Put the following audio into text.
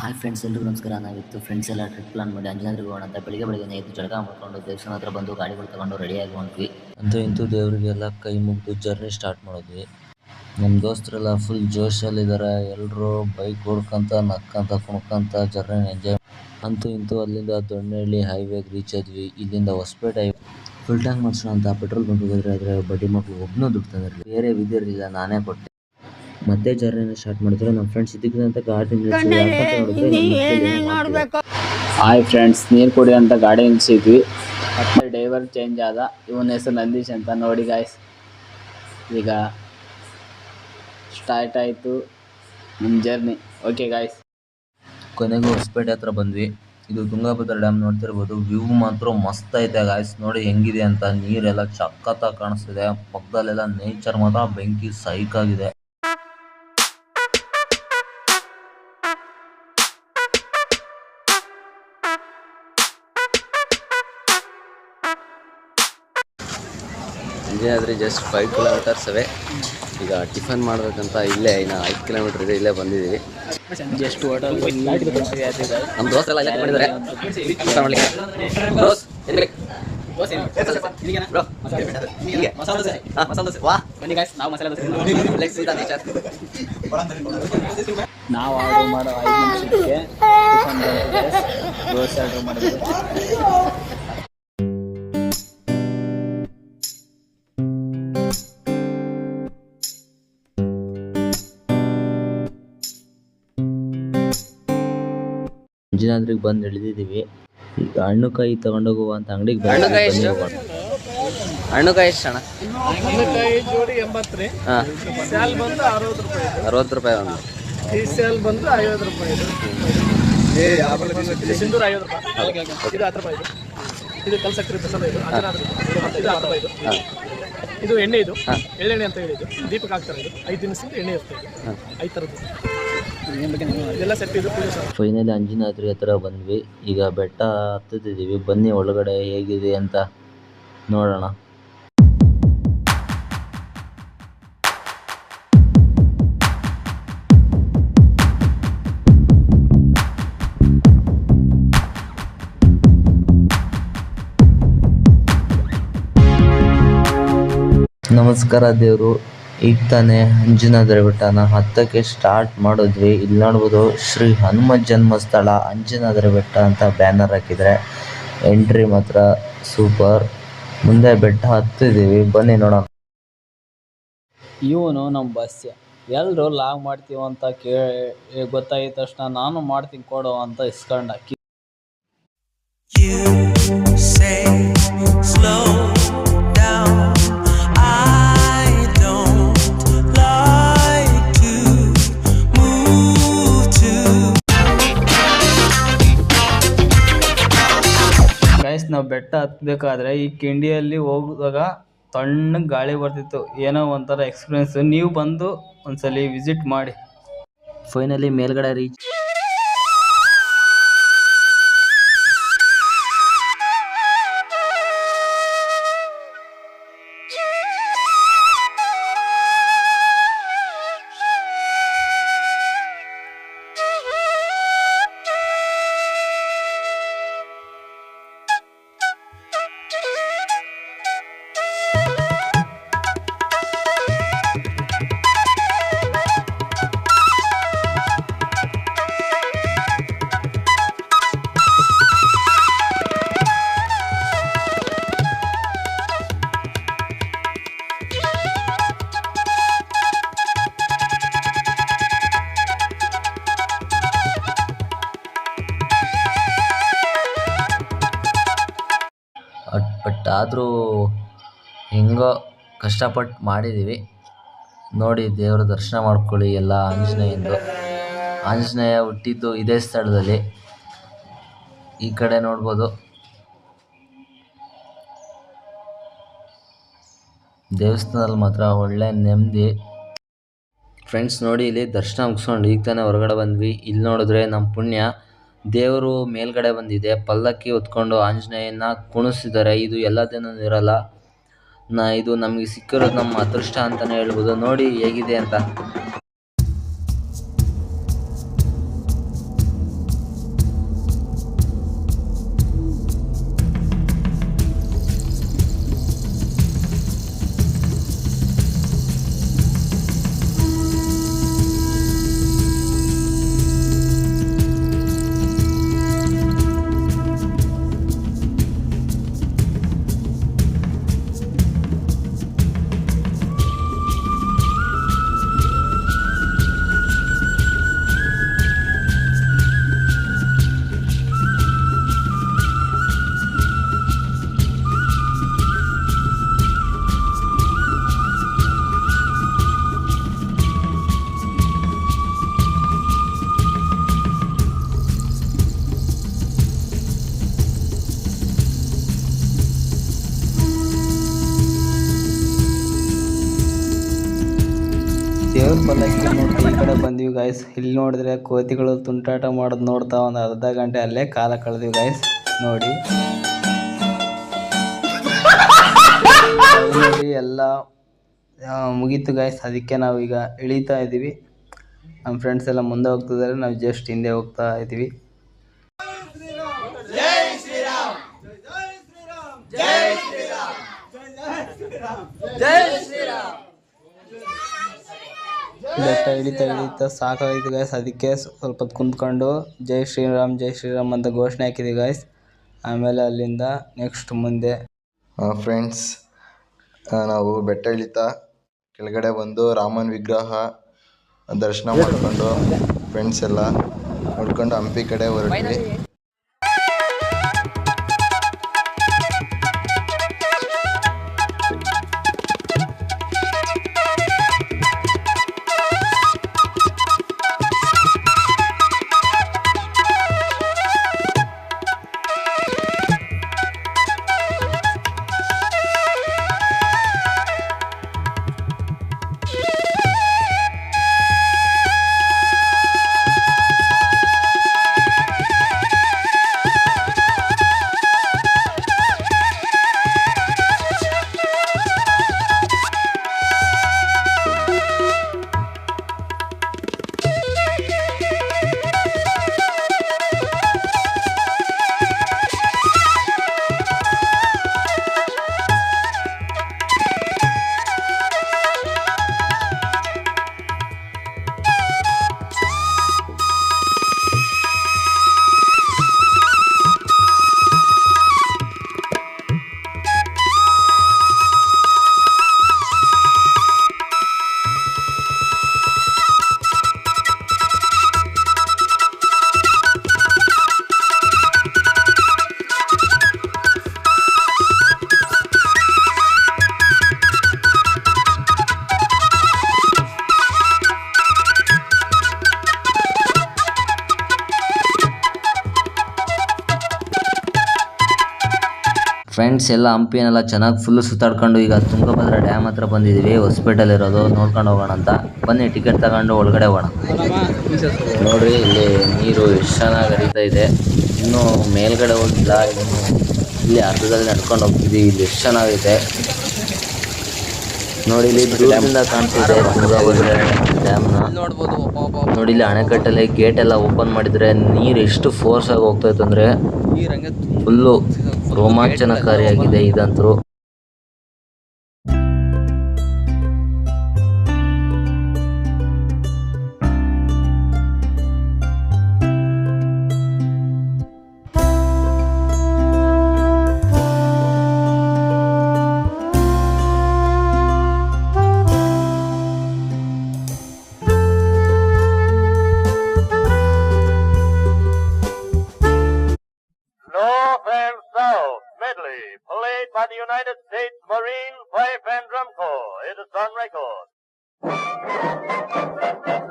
Hi friends ಎಲ್ರಿಗೂ ನಮಸ್ಕಾರ. ನಾವಿತ್ತು ಫ್ರೆಂಡ್ಸ್ ಎಲ್ಲ ಟ್ರಿಪ್ ಪ್ಲಾನ್ ಮಾಡಿ ಅಂಜನಾದ್ರಿಗೆ ಹೋಗೋಣ ಅಂತ ಬೆಳಿಗ್ಗೆ ಬೆಳಿಗ್ಗೆ ಎದ್ದು ಜಳಕ ಮಾಡ್ಕೊಂಡು ದೇವಸ್ಥಾನ ಹತ್ರ ಬಂದು ಗಾಡಿಗಳು ತಗೊಂಡು ರೆಡಿಯಾಗಿ ಹೊಂಟ್ವಿ. ಅಂತೂ ಇಂತೂ ದೇವರಿಗೆಲ್ಲ ಕೈ ಮುಗಿದು ಜರ್ನಿ ಸ್ಟಾರ್ಟ್ ಮಾಡಿದ್ವಿ. ನಮ್ಮ ದೋಸ್ತರೆಲ್ಲ ಫುಲ್ ಜೋಶಲ್ಲಿದ್ದಾರೆ ಎಲ್ಲರೂ ಬೈಕ್ ಹೊಡ್ಕೊಂತ ನಕ್ಕಂತ, ಕುಣ್ಕೊಂತ ಜರ್ನಿ ಎಂಜಾಯ್ ಅಂತೂ ಇಂತೂ ಅಲ್ಲಿಂದ ದೊಣ್ಣಹಳ್ಳಿ ಹೈವೇಗೆ ರೀಚ್ ಆದ್ವಿ. ಇಲ್ಲಿಂದ ಹೊಸಪೇಟೆ ಫುಲ್ ಟ್ಯಾಂಕ್ ಮಾಡಿಸೋಣ ಅಂತ ಪೆಟ್ರೋಲ್ ಬಂಕ್ ಹೋಗಿದ್ರೆ ಆದರೆ ಬಡ್ಡಿ ಮಕ್ಕಳು ಒಬ್ಬನೂ ತಂದಿರಲಿಲ್ಲ. ಬೇರೆ ಬಿದ್ದಿರಲಿಲ್ಲ ನಾನೇ ಕೊಟ್ಟೆ. ಮತ್ತೆ ಜರ್ನಿ ಸ್ಟಾರ್ಟ್ ಮಾಡಿದ್ರು. ನಮ್ಮ ಫ್ರೆಂಡ್ಸ್ ಇದಕ್ಕಿಂತ ಗಾಡಿ ಹಾಯ್ ಫ್ರೆಂಡ್ಸ್ ನೀರು ಕುಡಿ ಅಂತ ಗಾಡಿ ನಿಲ್ಸಿದ್ವಿ. ಮತ್ತೆ ಡ್ರೈವರ್ ಚೇಂಜ್ ಆದ. ಇವನ ಹೆಸರು ನಂದೀಶ್ ಅಂತ. ನೋಡಿ ಗಾಯ್ಸ್ ಈಗ ಸ್ಟಾರ್ಟ್ ಆಯಿತು ನಮ್ಮ ಜರ್ನಿ ಓಕೆ ಗಾಯ್ಸ್ ಕೊನೆಗೂ ಹೊಸಪೇಟೆ ಹತ್ರ ಬಂದ್ವಿ. ಇದು ತುಂಗಭದ್ರಾ ಡ್ಯಾಮ್ ನೋಡ್ತಿರ್ಬೋದು. ವ್ಯೂ ಮಾತ್ರ ಮಸ್ತ್ ಐತೆ ಗಾಯ್ಸ್ ನೋಡಿ ಹೆಂಗಿದೆ ಅಂತ. ನೀರೆಲ್ಲ ಚಕ್ಕತ್ತಾಗಿ ಕಾಣಿಸ್ತಿದೆ. ಪಕ್ಕದಲ್ಲೆಲ್ಲ ನೇಚರ್ ಮಾತ್ರ ಬೆಂಕಿ ಸೈಕ್ ಆಗಿದೆ. Engineer just five kilometers away ಈಗ ಟಿಫನ್ ಮಾಡಬೇಕಂತ ಇಲ್ಲೇ ಇನ್ನು ಐದು ಕಿಲೋಮೀಟರ್ ಇದೆ ಇಲ್ಲೇ ಬಂದಿದ್ದೀವಿ. ಜಸ್ಟ್ ಹೋಟೆಲ್ ನಮ್ಮ ದೋಸ್ತೆಲ್ಲ ಎಲ್ಲ ಮಾಡಿದ್ದಾರೆ ಎಲ್ಲಿ ನಾವು ಆರ್ಡರ್ ಮಾಡೋ ಐದು ನಿಮಿಷಕ್ಕೆ. ದೋಸೆ ಆರ್ಡರ್ ಮಾಡಿದ್ವಿ ಅಂಜನಾದ್ರಿಗೆ ಬಂದು ಇಳಿದಿದ್ದೀವಿ ಈಗ ಹಣ್ಣು ಕಾಯಿ ತಗೊಂಡೋಗುವ ಅಂತ ಅಂಗಡಿಗೆ ಹಣ್ಣುಕಾಯಿ ಎಷ್ಟು? ಅಣ್ಣ? ಜೋಡಿ ಎಂಬತ್ತು ರೀ. ಹಾಂ. ಸ್ಯಾಲ್ ಬಂದು ಅರವತ್ತು ರೂಪಾಯಿ ಅರವತ್ತು ರೂಪಾಯಿ ಒಂದು. ಈ ಸ್ಯಾಲ್ ಬಂದು ಐವತ್ತು ರೂಪಾಯಿ ಇದು. ಸಿಂಧೂರ ಐವತ್ತು ರೂಪಾಯಿ. ಇದು ಹತ್ತು ರೂಪಾಯಿ ಇದು. ಇದು ಕಲ್ಸಕ್ರಿ ಇದು. ಹದಿನಾರು ಇದು. ಹತ್ತು ರೂಪಾಯಿ ಇದು. ಇದು ಎಣ್ಣೆ ಇದು. ಎಳ್ಳೆಣ್ಣೆ ಅಂತ ಹೇಳಿದ್ದು. ದೀಪಕ್ಕೆ ಹಾಕ್ತಾರೆ ಇದು. ಐದು ದಿನದಿಂದ ಎಣ್ಣೆ ಇರ್ತದೆ. ಐದು ಥರದ್ದು ಫೈನಲಿ ಅಂಜನಾದ್ರಿ ಹತ್ರ ಬಂದ್ವಿ. ಈಗ ಬೆಟ್ಟ ಹತ್ತುತ್ತಿದ್ದೀವಿ. ಬನ್ನಿ ಒಳಗಡೆ ಹೇಗಿದೆ ಅಂತ ನೋಡೋಣ. ನಮಸ್ಕಾರ ದೇವರು. ಈಗ ತಾನೇ ಅಂಜನಾದ್ರಿ ಬೆಟ್ಟನ ಹತ್ತಕ್ಕೆ ಸ್ಟಾರ್ಟ್ ಮಾಡಿದ್ವಿ. ಇಲ್ಲಿ ನೋಡ್ಬೋದು ಶ್ರೀ ಹನುಮ ಜನ್ಮಸ್ಥಳ ಅಂಜನಾದ್ರಿ ಬೆಟ್ಟ ಅಂತ ಬ್ಯಾನರ್ ಹಾಕಿದ್ರೆ ಎಂಟ್ರಿ ಮಾತ್ರ ಸೂಪರ್ ಮುಂದೆ ಬೆಟ್ಟ ಹತ್ತಿದ್ದೀವಿ. ಬನ್ನಿ ನೋಡೋಣ. ಇವನು ನಮ್ಮ ಬಸ್ಯ ಎಲ್ಲರೂ ಲಾಗ್ ಮಾಡ್ತೀವಿ ಅಂತ ಕೇಳಿ ಗೊತ್ತಾಗಿದ ತಕ್ಷಣ ನಾನು ಮಾಡ್ತೀನಿ ಕೊಡು ಅಂತ ಇಸ್ಕೊಂಡ ಗೈಸ್ ನಾವು ಬೆಟ್ಟ ಹತ್ತಬೇಕಾದ್ರೆ ಈ ಕಿಂಡಿಯಲ್ಲಿ ಹೋಗುವಾಗ ತಣ್ಣಗೆ ಗಾಳಿ ಬರ್ತಿತ್ತು. ಏನೋ ಒಂಥರ ಎಕ್ಸ್ಪೀರಿಯನ್ಸ್ ನೀವು ಬಂದು ಒಂದ್ಸಲಿ ವಿಸಿಟ್ ಮಾಡಿ. ಫೈನಲಿ ಮೇಲ್ಗಡೆ ರೀಚ್ ಆದರೂ ಹೆಂಗೋ ಕಷ್ಟಪಟ್ಟು ಮಾಡಿದ್ದೀವಿ ನೋಡಿ, ದೇವರ ದರ್ಶನ ಮಾಡ್ಕೊಳ್ಳಿ ಎಲ್ಲ ಆಂಜನೇಯಂದು. ಆಂಜನೇಯ ಹುಟ್ಟಿದ್ದು ಇದೇ ಸ್ಥಳದಲ್ಲಿ. ಈ ಕಡೆ ನೋಡ್ಬೋದು. ದೇವಸ್ಥಾನದಲ್ಲಿ ಮಾತ್ರ ಒಳ್ಳೆ ನೆಮ್ಮದಿ. ಫ್ರೆಂಡ್ಸ್ ನೋಡಿ, ಇಲ್ಲಿ ದರ್ಶನ ಮುಗಿಸ್ಕೊಂಡು ಈಗ ತಾನೇ ಹೊರಗಡೆ ಬಂದ್ವಿ. ಇಲ್ಲಿ ನೋಡಿದ್ರೆ ನಮ್ಮ ಪುಣ್ಯ. ದೇವರು ಮೇಲ್ಗಡೆ ಬಂದಿದೆ. ಪಲ್ಲಕ್ಕಿ ಹೊತ್ಕೊಂಡು ಆಂಜನೇಯನ ಕುಣಿಸಿದ್ದಾರೆ ಇದು ಎಲ್ಲ ದಿನ ಇರಲ್ಲ ನಾ, ಇದು ನಮಗೆ ಸಿಕ್ಕಿರೋದು ನಮ್ಮ ಅದೃಷ್ಟ ಅಂತಲೇ ಹೇಳ್ಬೋದು. ನೋಡಿ ಹೇಗಿದೆ ಅಂತ. ಪಲ್ಲಕ್ಕಿ ನೋಡ್ರಿ ಈ ಕಡೆ ಬಂದ್ವಿ ಗಾಯ್ಸ್ ಇಲ್ಲಿ ನೋಡಿದ್ರೆ ಕೋತಿಗಳು ತುಂಟಾಟ ಮಾಡೋದು ನೋಡ್ತಾ ಒಂದು ಅರ್ಧ ಗಂಟೆ ಅಲ್ಲೇ ಕಾಲ ಕಳೆದ್ವಿ ಗಾಯ್ಸ್ ನೋಡಿ. ಎಲ್ಲ ಮುಗೀತು ಗಾಯ್ಸ್ ಅದಕ್ಕೆ ನಾವು ಈಗ ಇಳಿತಾ ಇದ್ದೀವಿ ನಮ್ಮ ಫ್ರೆಂಡ್ಸ್ ಎಲ್ಲ ಮುಂದೆ ಹೋಗ್ತಿದ್ದಾರೆ ನಾವು ಜಸ್ಟ್ ಹಿಂದೆ ಹೋಗ್ತಾ ಇದ್ದೀವಿ ಬೆಟ್ಟ ಇಳಿತಾ ಇಳಿತಾ ಸಾಕಾಗಿತ್ತು ಗಾಯ್ಸ್ ಅದಕ್ಕೆ ಸ್ವಲ್ಪ ಕುಂತ್ಕೊಂಡು ಜೈ ಶ್ರೀರಾಮ್ ಜೈ ಶ್ರೀರಾಮ್ ಅಂತ ಘೋಷಣೆ ಹಾಕಿದ್ವಿ ಗಾಯ್ಸ್ ಆಮೇಲೆ ಅಲ್ಲಿಂದ ನೆಕ್ಸ್ಟ್ ಮುಂದೆ. ಫ್ರೆಂಡ್ಸ್ ನಾವು ಬೆಟ್ಟ ಇಳಿತಾ ಕೆಳಗಡೆ ಬಂದು ರಾಮನ ವಿಗ್ರಹ, ದರ್ಶನ ಮಾಡಿಕೊಂಡು ಫ್ರೆಂಡ್ಸ್ ಎಲ್ಲ ನೋಡ್ಕೊಂಡು ಹಂಪಿ ಕಡೆ ಹೊರಟ್ವಿ. ಫ್ರೆಂಡ್ಸ್ ಎಲ್ಲ ಹಂಪಿನೆಲ್ಲ ಚೆನ್ನಾಗಿ ಫುಲ್ ಸುತ್ತಾಡ್ಕೊಂಡು ಈಗ ತುಂಗಭದ್ರ ಡ್ಯಾಮ್ ಹತ್ರ ಬಂದಿದ್ದೀವಿ ಹೊಸಪೇಟೆಲ್ ಇರೋದು, ನೋಡ್ಕೊಂಡು ಹೋಗೋಣ ಅಂತ. ಬನ್ನಿ ಟಿಕೆಟ್ ತಗೊಂಡು ಒಳಗಡೆ ಹೋಗೋಣ. ನೋಡ್ರಿ, ಇಲ್ಲಿ ನೀರು ಎಷ್ಟು ಚೆನ್ನಾಗಿ ಹರಿತಾ ಇದೆ. ಇನ್ನು ಮೇಲ್ಗಡೆ ಹೋಗಿಲ್ಲ, ಇನ್ನು ಇಲ್ಲಿ ಅರ್ಧದಲ್ಲಿ ನಡ್ಕೊಂಡು ಹೋಗ್ತಿದ್ವಿ, ಇಲ್ಲಿ ಎಷ್ಟು ಚೆನ್ನಾಗಿದೆ ನೋಡಿ, ಇಲ್ಲಿ ಕಾಣಿಸ್ತಿದೆ ತುಂಗಭದ್ರಾ. ಡ್ಯಾಮ್ನ ನೋಡಿ ಇಲ್ಲಿ ಅಣೆಕಟ್ಟಲ್ಲಿ ಗೇಟ್ ಎಲ್ಲ ಓಪನ್ ಮಾಡಿದ್ರೆ ನೀರು ಎಷ್ಟು ಫೋರ್ಸ್ ಆಗಿ ಹೋಗ್ತಾ ಇತ್ತು ಅಂದ್ರೆ ಫುಲ್ಲು ರೋಮಾಂಚನಕಾರಿಯಾಗಿದೆ ಇದಂತೂ. State Marine Fife and Drum Corps. It is on record.